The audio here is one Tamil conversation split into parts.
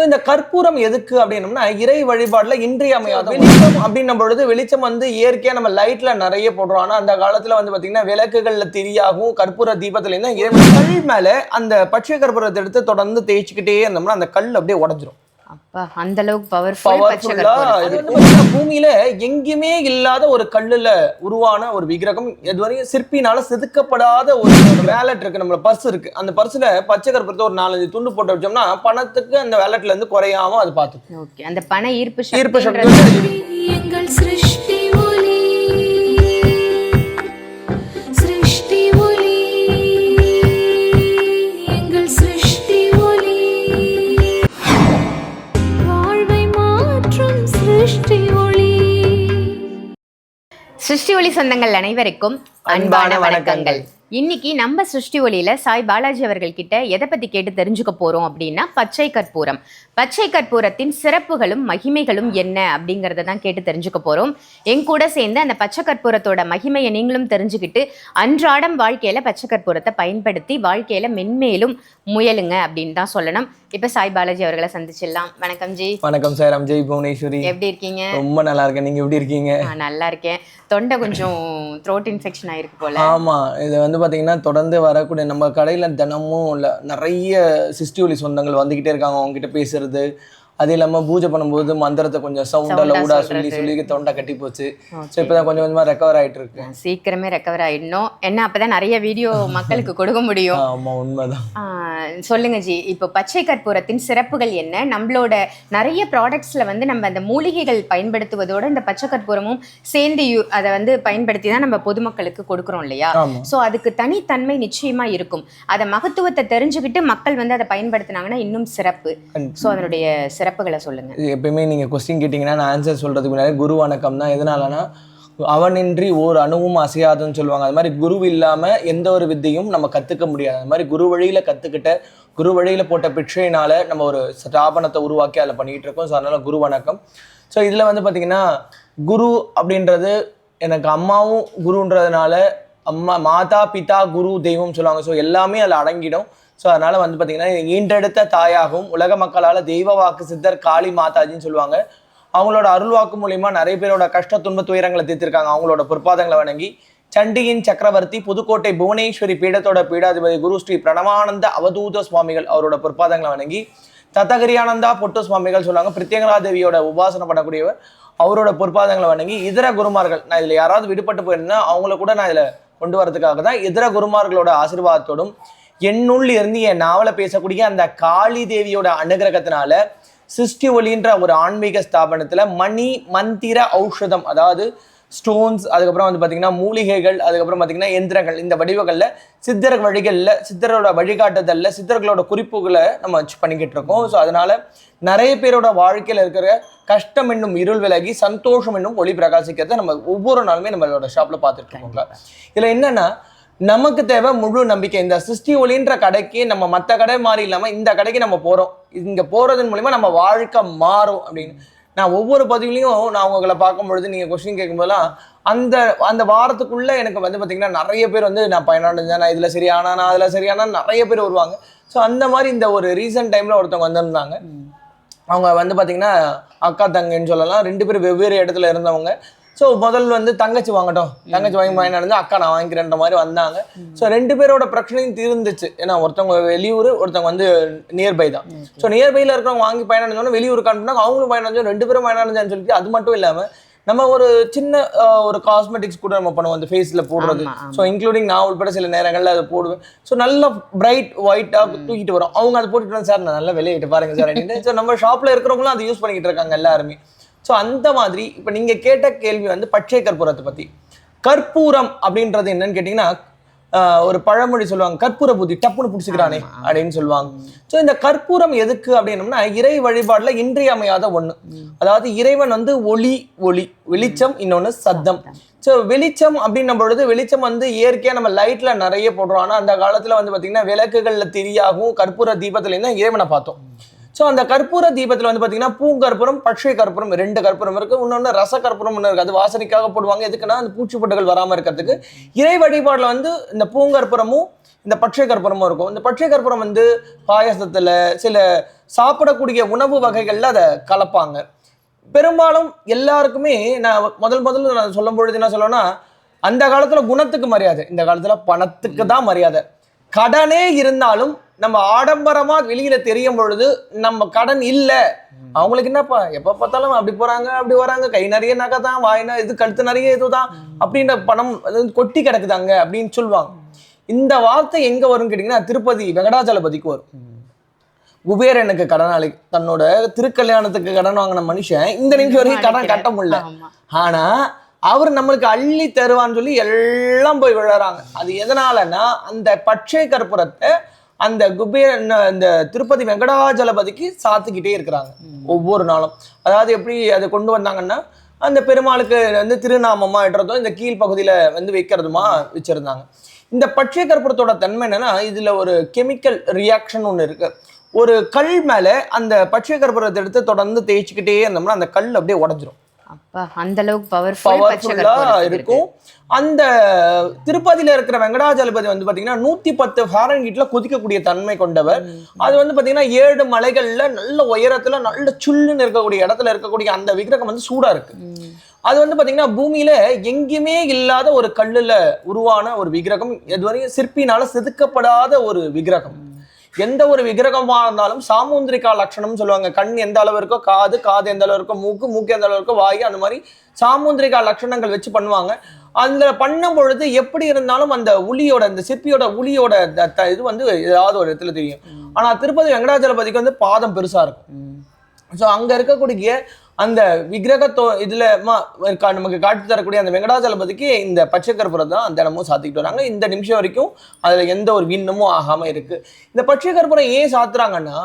ஸோ இந்த கற்பூரம் எதுக்கு அப்படின்னம்னா இறை வழிபாடுல இன்றியமையாத வெளிச்சம் அப்படின்னும் பொழுது வெளிச்சம் வந்து இயற்கையா நம்ம லைட்ல நிறைய போடுறோம். ஆனா அந்த காலத்துல வந்து பாத்தீங்கன்னா விளக்குகள்ல திரியாகும் கற்பூர தீபத்துல இருந்தா இறைவன் கல் மேல அந்த பச்சை கற்பூரத்தை எடுத்து தொடர்ந்து தேய்ச்சிக்கிட்டே இருந்தோம்னா அந்த கல் அப்படியே உடஞ்சிரும். அப்பா அந்த அளவுக்கு பவர்ஃபுல் பூமியில எங்கேயுமே இல்லாத ஒரு கல்லுல உருவான ஒரு விக்கிரகம். இதுவரையும் சிற்பினால செதுக்கப்படாத ஒரு வேலட் இருக்கு நம்ம பர்ஸ் இருக்கு. அந்த பர்ஸ்ல பச்சை கற்பூரத்தை ஒரு நாலஞ்சு துண்டு போட்டு வச்சோம்னா பணத்துக்கு அந்த வேலட்ல இருந்து குறையாம அது ஓகே அந்த பண ஈர்ப்பு ஈர்ப்பு சக்தி. ஒளி சொந்தங்கள் அனைவருக்கும் அன்பான வணக்கங்கள். இன்னைக்கு நம்ம சிருஷ்டி ஒளியில சாய் பாலாஜி அவர்கள் கிட்ட எதை பத்தி கேட்டு தெரிஞ்சுக்க போறோம் அப்படின்னா பச்சை கற்பூரம். பச்சை கற்பூரத்தின் சிறப்புகளும் மகிமைகளும் என்ன அப்படிங்கறத தான் கேட்டு தெரிஞ்சுக்க போறோம். என் கூட சேர்ந்து அந்த பச்சை கற்பூரத்தோட மகிமையை நீங்களும் தெரிஞ்சுக்கிட்டு அன்றாடம் வாழ்க்கையில பச்சை கற்பூரத்தை பயன்படுத்தி வாழ்க்கையில மென்மேலும் முயலுங்க அப்படின்னு தான் சொல்லணும். இப்ப சாய் பாலாஜி அவர்களை சந்திச்சிடலாம். வணக்கம் ஜி. வணக்கம் சார். ஜெய் புவனேஸ்வரி. எப்படி இருக்கீங்க? ரொம்ப நல்லா இருக்கேன். நீங்க எப்படி இருக்கீங்க? நான் நல்லா இருக்கேன். தொண்டை கொஞ்சம் த்ரோட் இன்ஃபெக்ஷன் ஆயிருக்கு போல. ஆமா இது வந்து பாத்தீங்கன்னா தொடர்ந்து வரக்கூடிய நம்ம கடையில தினமும் இல்ல நிறைய சிஸ்டியூலி சொந்தங்கள் வந்துகிட்டே இருக்காங்க. அவங்க கிட்ட பேசுறது அது இல்லாம பூஜை பண்ணும்போது மந்திரத்தை கொஞ்சம் சவுண்டா லவுடா சொல்லி. சொல்லி தொண்டை கட்டி போச்சு. ஸோ இப்பதான் கொஞ்சம் கொஞ்சமா ரெக்கவர் ஆயிட்டு இருக்கு சீக்கிரமே ரெக்கவர் ஆயிடணும். என்ன அப்பதான் நிறைய வீடியோ மக்களுக்கு கொடுக்க முடியும். ஆமா உண்மைதான். சொல்லுங்க ஜி. இப்போ பச்சை கற்பூரத்தின் சிறப்புகள் என்ன? நம்மளோட நிறைய ப்ராடக்ட்ஸ்ல வந்து நம்ம அந்த மூலிகைகள் பயன்படுத்துவதோட இந்த பச்சை கற்பூரமும் சேர்ந்து அதை வந்து பயன்படுத்தி தான் நம்ம பொதுமக்களுக்கு கொடுக்குறோம் இல்லையா? ஸோ அதுக்கு தனித்தன்மை நிச்சயமா இருக்கும். அதை மகத்துவத்தை தெரிஞ்சுக்கிட்டு மக்கள் வந்து அதை பயன்படுத்தினாங்கன்னா இன்னும் சிறப்பு. ஸோ அதனுடைய சிறப்புகளை சொல்லுங்க. எப்பயுமே நீங்க கொஸ்டின் கேட்டீங்கன்னா நான் ஆன்சர் சொல்றதுக்கு முன்னாடி குரு வணக்கம் தான் எதனாலனா அவனின்றி ஓர் அணுவும் அசையாதுன்னு சொல்லுவாங்க. அது மாதிரி குரு இல்லாம எந்த ஒரு வித்தையும் நம்ம கத்துக்க முடியாது. அது மாதிரி குரு வழியில கத்துக்கிட்ட குரு வழியில போட்ட பிச்சையினால நம்ம ஒரு ஸ்தாபனத்தை உருவாக்கி அதில் பண்ணிட்டு இருக்கோம். ஸோ அதனால குரு வணக்கம். ஸோ இதுல வந்து பாத்தீங்கன்னா குரு அப்படின்றது எனக்கு அம்மாவும் குருன்றதுனால அம்மா மாதா பிதா குரு தெய்வம் சொல்லுவாங்க. ஸோ எல்லாமே அதில் அடங்கிடும். ஸோ அதனால் வந்து பார்த்தீங்கன்னா ஈன்றெடுத்த தாயாகவும் உலக மக்களால் தெய்வ வாக்கு சித்தர் காளி மாதாஜின்னு சொல்லுவாங்க. அவங்களோட அருள் வாக்கு நிறைய பேரோட கஷ்ட துன்ப துயரங்களை தீர்த்திருக்காங்க. அவங்களோட பொற்பாதங்களை வணங்கி சண்டியின் சக்கரவர்த்தி புதுக்கோட்டை புவனேஸ்வரி பீடத்தோட பீடாதிபதி குரு ஸ்ரீ பிரணவானந்த அவதூத சுவாமிகள் அவரோட பொற்பாதங்களை வணங்கி தத்தகிரியானந்தா பொட்டு சுவாமிகள் சொல்லுவாங்க. பிரித்யங்கரா தேவியோட உபாசனை பண்ணக்கூடியவர் அவரோட பொற்பாதங்களை வணங்கி இதர குருமார்கள் நான் இதில் யாராவது விடுபட்டு போயிருந்தேன் அவங்கள கூட நான் இதில் கொண்டு வரதுக்காக தான் இதர குருமார்களோட ஆசீர்வாதத்தோடும் என்னுள் இருந்து என் நாவல பேசக்கூடிய அந்த காளி தேவியோட அனுகிரகத்தினால சிருஷ்டி ஒளின்ற ஒரு ஆன்மீக ஸ்தாபனத்துல மணி மந்திர ஔஷதம் அதாவது ஸ்டோன்ஸ் அதுக்கப்புறம் வந்து பாத்தீங்கன்னா மூலிகைகள் அதுக்கப்புறம் பாத்தீங்கன்னா எந்திரங்கள் இந்த வடிவங்கள்ல சித்தர் வழிகள்ல சித்தரோட வழிகாட்டுதல்ல சித்தர்களோட குறிப்புகளை நம்ம வச்சு பண்ணிக்கிட்டு இருக்கோம். ஸோ அதனால நிறைய பேரோட வாழ்க்கையில இருக்கிற கஷ்டம் என்னும் இருள் விலகி சந்தோஷம் என்னும் ஒளி பிரகாசிக்கிறத நம்ம ஒவ்வொரு நாளுமே நம்மளோட ஷாப்ல பார்த்துட்டு இருக்கோங்க இதுல என்னன்னா நமக்கு தேவை முழு நம்பிக்கை. இந்த சிருஷ்டி ஒளின்ற கடைக்கு நம்ம மற்ற கடை மாதிரி இல்லாம இந்த கடைக்கு நம்ம போறோம். இங்க போறதன் மூலியமா நம்ம வாழ்க்கை மாறும் அப்படின்னு. நான் ஒவ்வொரு பதிவுலையும் நான் உங்களை பார்க்கும் பொழுது நீங்க கொஸ்டின் கேட்கும்போதெல்லாம் அந்த அந்த வாரத்துக்குள்ள எனக்கு வந்து பாத்தீங்கன்னா நிறைய பேர் வந்து நான் பயனடைஞ்சேன் நான் இதுல சரியானா நான் அதுல சரியானா நிறைய பேர் வருவாங்க. ஸோ அந்த மாதிரி இந்த ஒரு ரீசன்ட் டைம்ல ஒருத்தவங்க வந்திருந்தாங்க. அவங்க வந்து பாத்தீங்கன்னா அக்கா தங்கன்னு சொல்லலாம். ரெண்டு பேரும் வெவ்வேறு இடத்துல இருந்தவங்க. ஸோ முதல் வந்து தங்கச்சி வாங்கட்டும். தங்கச்சி வாங்கி வாங்கினா அக்கா நான் வாங்கிக்கிறேன்ற மாதிரி வந்தாங்க. ஸோ ரெண்டு பேரோட பிரச்சனையும் தீர்ந்துச்சு. ஏன்னா ஒருத்தவங்க வெளியூர் ஒருத்தவங்க வந்து நியர்பை தான். ஸோ நியர்பையில் இருக்கிறவங்க வாங்கி பயனடைஞ்சோன்னா வெளியூருக்கு அனுப்புனாங்க அவங்களும் பயனடைஞ்சோம் ரெண்டு பேரும் பயனடைஞ்சான்னு சொல்லிட்டு அது மட்டும் இல்லாமல் நம்ம ஒரு சின்ன ஒரு காஸ்மெட்டிக்ஸ் கூட நம்ம பண்ணுவோம் அந்த ஃபேஸில் போடுறது. ஸோ இன்க்ளூடிங் நான் உட்பட சில நேரங்களில் அதை போடுவேன். ஸோ நல்ல பிரைட் ஒயிட்டாக தூக்கிட்டு வரும். அவங்க அதை போட்டுட்டு சார் நான் நல்லா விளையிட்டு பாருங்க சார் அப்படின்னு ஸோ நம்ம ஷாப்பில் இருக்கிறவங்களும் அதை யூஸ் பண்ணிக்கிட்டு இருக்காங்க எல்லாருமே. ஸோ அந்த மாதிரி இப்போ நீங்கள் கேட்ட கேள்வி வந்து பச்சை கற்பூரத்தை பற்றி கற்பூரம் அப்படின்றது என்னன்னு கேட்டிங்கன்னா ஒரு பழமொழி சொல்லுவாங்க கற்பூர புத்தி டப்புன்னு பிடிச்சிக்கிறானே அப்படின்னு சொல்லுவாங்க. ஸோ இந்த கற்பூரம் எதுக்கு அப்படின்னம்னா இறை வழிபாடுல இன்றியமையாத ஒண்ணு. அதாவது இறைவன் வந்து ஒளி ஒளி வெளிச்சம் இன்னொன்னு சத்தம். ஸோ வெளிச்சம் அப்படின்னும் பொழுது வெளிச்சம் வந்து இயற்கையா நம்ம லைட்ல நிறைய போடுறோம். ஆனா அந்த காலத்துல வந்து பாத்தீங்கன்னா விளக்குகள்ல திரியாகும் கற்பூர தீபத்துல இருந்தா இறைவனை பார்த்தோம். ஸோ அந்த கற்பூர தீபத்தில் வந்து பார்த்தீங்கன்னா பூங்கற்பூரம் பட்சை கற்பூரம் ரெண்டு கற்பூரம் இருக்கு. இன்னொன்று ரச கற்பூரம் ஒன்று இருக்கு. அது வாசனைக்காக போடுவாங்க. எதுக்குன்னா அந்த பூச்சிப்பொட்டுகள் வராமல் இருக்கிறதுக்கு. இறை வழிபாடில் வந்து இந்த பூங்கற்பூரமும் இந்த பச்சை கற்பூரமும் இருக்கும். இந்த பச்சை கற்பூரம் வந்து பாயசத்தில் சில சாப்பிடக்கூடிய உணவு வகைகளில் அதை கலப்பாங்க. பெரும்பாலும் எல்லாருக்குமே நான் முதல் முதல்ல நான் சொல்லும் பொழுது என்ன சொல்லுவேன்னா அந்த காலத்தில் குணத்துக்கு மரியாதை. இந்த காலத்தில் பணத்துக்கு தான் மரியாதை. கடனே இருந்தாலும் நம்ம ஆடம்பரமா வெளியில தெரியும் பொழுது நம்ம கடன் இல்ல. அவங்களுக்கு என்னப்பா எப்ப பார்த்தாலும் அப்படி போறாங்க அப்படி வராங்க. கை நிறைய நகை தான் வாயினா இது கழுத்து நிறைய இதுதான் அப்படின்ற பணம் கொட்டி கிடக்குதாங்க அப்படின்னு சொல்லுவாங்க. இந்த வார்த்தை எங்க வரும்னு கேட்டீங்கன்னா திருப்பதி வெங்கடாச்சலபதிக்கு வரும். குபேரனுக்கு கடனாளி தன்னோட திருக்கல்யாணத்துக்கு கடன் வாங்கின மனுஷன் இந்த நிமிஷம் வரைக்கும் கடன் கட்ட முடியல. ஆனா அவர் நம்மளுக்கு அள்ளி தருவான்னு சொல்லி எல்லாம் போய் விழறாங்க அது எதனாலன்னா அந்த பச்சை கற்பூரத்தை அந்த குபேரன் அந்த திருப்பதி வெங்கடாஜலபதிக்கு சாத்திக்கிட்டே இருக்கிறாங்க ஒவ்வொரு நாளும். அதாவது எப்படி அதை கொண்டு வந்தாங்கன்னா அந்த பெருமாளுக்கு வந்து திருநாமமா இடுறதும் இந்த கீழ்ப்பகுதியில வந்து வைக்கிறதுமா வச்சிருந்தாங்க. இந்த பச்சை கற்பூரத்தோட தன்மை என்னன்னா இதுல ஒரு கெமிக்கல் ரியாக்ஷன் ஒன்று இருக்கு. ஒரு கல் மேல அந்த பச்சை கற்பூரத்தை எடுத்து தொடர்ந்து தேய்ச்சிக்கிட்டே இருந்தோம்னா அந்த கல் அப்படியே உடஞ்சிரும். அந்த அளவுக்கு இருக்கும். அந்த திருப்பதியில இருக்கிற வெங்கடாஜலபதி வந்து பாத்தீங்கன்னா நூத்தி பத்து ஃபாரன்ஹீட்ல கொதிக்கக்கூடிய தன்மை கொண்டவர். அது வந்து பாத்தீங்கன்னா ஏழு மலைகள்ல நல்ல உயரத்துல நல்ல சுள்ளுன்னு இருக்கக்கூடிய இடத்துல இருக்கக்கூடிய அந்த விக்கிரகம் வந்து சூடா இருக்கு. அது வந்து பாத்தீங்கன்னா பூமியில எங்கேயுமே இல்லாத ஒரு கல்லுல உருவான ஒரு விக்கிரகம் இதுவரையும் சிற்பினால செதுக்கப்படாத ஒரு விக்கிரகம். எந்த ஒரு விக்கிரகமா இருந்தாலும் சாமுந்திரிகா லட்சணம் சொல்லுவாங்க. கண் எந்த அளவு இருக்கோ காது காது எந்த அளவு இருக்கோ மூக்கு மூக்கு எந்த அளவு இருக்கோ வாயு அந்த மாதிரி சாமுந்திரிகா லட்சணங்கள் வச்சு பண்ணுவாங்க. அதுல பண்ணும் பொழுது எப்படி இருந்தாலும் அந்த உளியோட அந்த சிற்பியோட உளியோட இது வந்து ஏதாவது ஒரு இடத்துல தெரியும். ஆனா திருப்பதி வெங்கடாச்சலபதிக்கு வந்து பாதம் பெருசா இருக்கும். ஸோ அங்க இருக்கக்கூடிய அந்த விக்கிரகத்தோ இதுல நமக்கு காட்சி தரக்கூடிய அந்த வெங்கடாச்சலபதிக்கு இந்த பச்சை கற்பூரம் தான் தினமும் சாத்திக்கிட்டு வராங்க. இந்த நிமிஷம் வரைக்கும் அதுல எந்த ஒரு விண்ணமும் ஆகாம இருக்கு. இந்த பச்சை கற்பூரம் ஏன் சாத்துறாங்கன்னா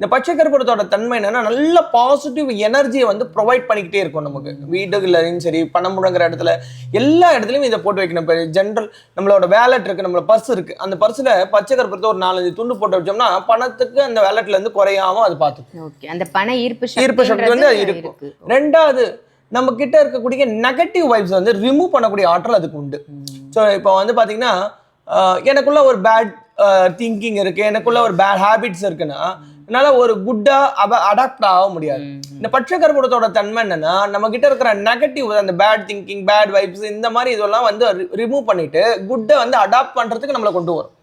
இந்த பச்சை கற்பூரத்தோட தன்மை என்னன்னா நல்ல பாசிட்டிவ் எனர்ஜியை வந்து ப்ரொவைட் பண்ணிக்கிட்டே இருக்கும் நமக்கு. வீடுகள்லையும் சரி பணம் முழங்குற இடத்துல எல்லா இடத்துலையும் இதை போட்டு வைக்கணும். இப்போ ஜென்ரல் நம்மளோட வேலட் இருக்கு நம்மளோட பர்ஸ் இருக்கு. அந்த பர்ஸ்ல பச்சை கற்பூரத்தை ஒரு நாலஞ்சு துண்டு போட்டு வச்சோம்னா பணத்துக்கு அந்த வேலட்ல இருந்து குறையாம அது பார்த்துக்கும் ஓகே அந்த பண ஈர்ப்பு ஈர்ப்பு சக்தி வந்து அது இருக்கும். ரெண்டாவது நம்ம கிட்ட இருக்கக்கூடிய நெகட்டிவ் வைப்ஸ் வந்து ரிமூவ் பண்ணக்கூடிய ஆற்றல் அதுக்கு உண்டு. ஸோ இப்போ வந்து பாத்தீங்கன்னா ஆஹ், எனக்குள்ள ஒரு பேட் திங்கிங் இருக்கு. எனக்குள்ள ஒரு பேட் ஹேபிட்ஸ் இருக்குன்னா என்னால ஒரு குட்டா அவ அடாப்ட் ஆக முடியாது. இந்த பச்சை கற்பூரத்தோட தன்மை என்னன்னா நம்ம கிட்ட இருக்கிற நெகட்டிவ் அந்த பேட் திங்கிங் பேட் வைப்ஸ் இந்த மாதிரி இதெல்லாம் வந்து ரிமூவ் பண்ணிட்டு குட்டை வந்து அடாப்ட் பண்றதுக்கு நம்மளை கொண்டு வரும்.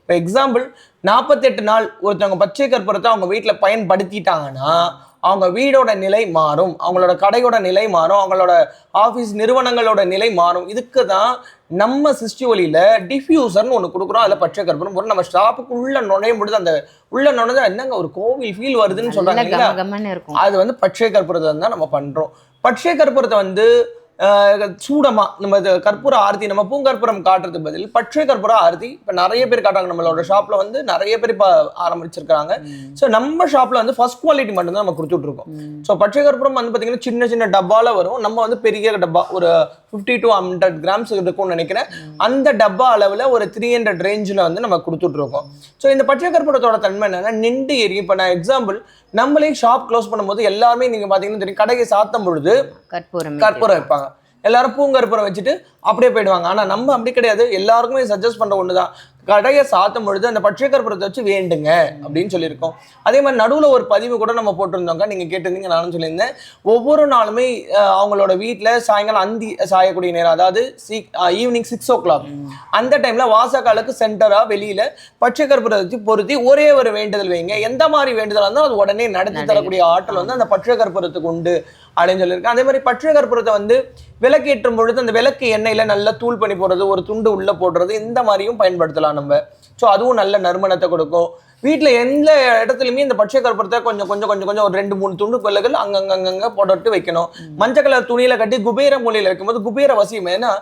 இப்போ எக்ஸாம்பிள் நாற்பத்தெட்டு நாள் ஒருத்தவங்க பச்சை கற்பூரத்தை அவங்க வீட்டில் பயன்படுத்திட்டாங்கன்னா அவங்க வீடோட நிலை மாறும் அவங்களோட கடையோட நிலை மாறும் அவங்களோட ஆஃபீஸ் நிறுவனங்களோட நிலை மாறும். இதுக்கு தான் நம்ம சிஸ்டி ஒலியில டிஃப்யூசர்னு ஒன்று கொடுக்குறோம். அதில் பச்சை கற்பூரம் போட்டு நம்ம ஷாப்புக்கு உள்ள நுழையும் பொழுது அந்த உள்ள நுழைஞ்சா என்னங்க ஒரு கோவில் ஃபீல் வருதுன்னு இருக்கும். அது வந்து பச்சை கற்பூரத்தை தான் நம்ம பண்றோம். பச்சை கற்பூரத்தை வந்து ஆஹ், சூடமா நம்ம கற்பூர ஆரத்தி நம்ம பூங்கற்பூரம் காட்டுறதுக்கு பதில் பச்சை கற்பூர ஆரத்தி இப்ப நிறைய பேர் காட்டுறாங்க நம்மளோட ஷாப்ல வந்து நிறைய பேர் இப்ப ஆரம்பிச்சிருக்காங்க ஸோ நம்ம ஷாப்ல வந்து ஃபர்ஸ்ட் குவாலிட்டி மட்டும் தான் நம்ம கொடுத்துட்டு இருக்கோம். ஸோ பச்சை கற்பூரம் வந்து பாத்தீங்கன்னா சின்ன சின்ன டப்பால வரும். நம்ம வந்து பெரிய டப்பா ஒரு ஃபிஃப்டி டு ஹண்ட்ரட் கிராம்ஸ் இருக்கும்னு நினைக்கிறேன். அந்த டப்பா அளவுல ஒரு த்ரீ ஹண்ட்ரட் ரேஞ்சில் வந்து நம்ம கொடுத்துட்டு இருக்கோம் ஸோ இந்த பச்சை கற்பூரத்தோட தன்மை என்னன்னா நின்று எரியும். இப்போ நான் எக்ஸாம்பிள் நம்மளே ஷாப் க்ளோஸ் பண்ணும்போது எல்லாருமே நீங்க பாத்தீங்கன்னா தெரியும் கடையை சாத்தும் பொழுது கற்பூரம் கற்பூரம் வைப்பாங்க. எல்லாரும் பூங்கற்பூரம் வச்சுட்டு அப்படியே போயிடுவாங்க. ஆனா நம்ம அப்படி கிடையாது. எல்லாருக்குமே சஜஸ்ட் பண்ற ஒண்ணுதான். கடையை சாத்தும் பொழுது அந்த கற்பூரத்தை வச்சு வேண்டுங்க அப்படின்னு சொல்லியிருக்கோம். அதே மாதிரி நடுவுல ஒரு பதிவு கூட நம்ம போட்டிருந்தோங்க. நீங்க கேட்டிருந்தீங்க நானும் சொல்லியிருந்தேன். ஒவ்வொரு நாளுமே அவங்களோட வீட்ல சாயங்காலம் அந்தி சாயக்கூடிய நேரம் அதாவது ஈவினிங் சிக்ஸ் ஓ கிளாக் அந்த டைம்ல வாசக்காலுக்கு சென்டரா வெளியில கற்பூரத்தை வச்சு பொருத்தி ஒரே ஒரு வேண்டுதல் வைங்க. எந்த மாதிரி வேண்டுதல் இருந்தாலும் அது உடனே நடத்தி தரக்கூடிய ஆற்றல் வந்து அந்த கற்பூரத்துக்கு உண்டு. அப்படின்னு சொல்லியிருக்கேன் அதே மாதிரி பச்சை கற்பூரத்தை வந்து விளக்கேற்றும் பொழுது அந்த விளக்கு எண்ணெயில் நல்லா தூள் பண்ணி போடுறது ஒரு துண்டு உள்ளே போடுறது இந்த மாதிரியும் பயன்படுத்தலாம் நம்ம. ஸோ அதுவும் நல்ல நறுமணத்தை கொடுக்கும். வீட்டில் எந்த இடத்துலையுமே இந்த பச்சை கற்பூரத்தை கொஞ்சம் கொஞ்சம் கொஞ்சம் கொஞ்சம் ஒரு ரெண்டு மூணு துண்டு கொல்லைகள் அங்கங்க போட்டு வைக்கணும். மஞ்சள் கலர் துணியில் கட்டி குபேர மூலையில் வைக்கும்போது குபேர வசியம். ஏன்னா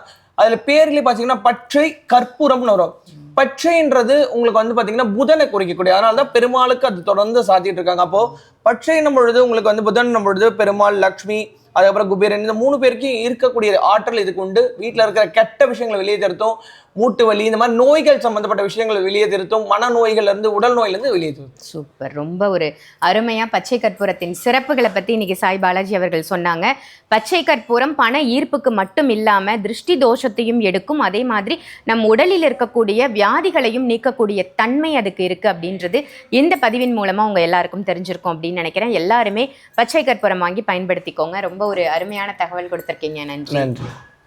அதில் பேர்லேயே பார்த்தீங்கன்னா பச்சை கற்பூரம்னு வரும். பச்சைன்றது உங்களுக்கு வந்து பார்த்தீங்கன்னா புதனை குறிக்கக்கூடிய அதனால தான் பெருமாளுக்கு அது தொடர்ந்து சாத்திட்டு இருக்காங்க. அப்போ பச்சைன்னும் பொழுது உங்களுக்கு வந்து புதன் பொழுது பெருமாள் லக்ஷ்மி அதுக்கப்புறம் குபேரன் இந்த மூணு பேருக்கும் இருக்கக்கூடிய ஆற்றல் இதுக்கு உண்டு வீட்டில் இருக்கிற கெட்ட விஷயங்களை வெளியே திருத்தும் மூட்டு வலி இந்த மாதிரி நோய்கள் சம்பந்தப்பட்ட விஷயங்களை வெளியே திருத்தும் மனநோய்கள்ல இருந்து உடல் நோயிலிருந்து வெளியே திருத்தும். சூப்பர். ரொம்ப ஒரு அருமையா பச்சை கற்பூரத்தின் சிறப்புகளை பத்தி இன்னைக்கு சாய் பாலாஜி அவர்கள் சொன்னாங்க. பச்சை கற்பூரம் பண ஈர்ப்புக்கு மட்டும் இல்லாம திருஷ்டி தோஷத்தையும் எடுக்கும். அதே மாதிரி நம் உடலில் இருக்கக்கூடிய வியாதிகளையும் நீக்கக்கூடிய தன்மை அதுக்கு இருக்கு அப்படின்றது இந்த பதிவின் மூலமா உங்க எல்லாருக்கும் தெரிஞ்சிருக்கும் அப்படின்னு நினைக்கிறேன். எல்லாருமே பச்சை கற்பூரம் வாங்கி பயன்படுத்திக்கோங்க. ரொம்ப ஒரு அருமையான தகவல் கொடுத்திருக்கீங்க. நன்றி. நன்றி.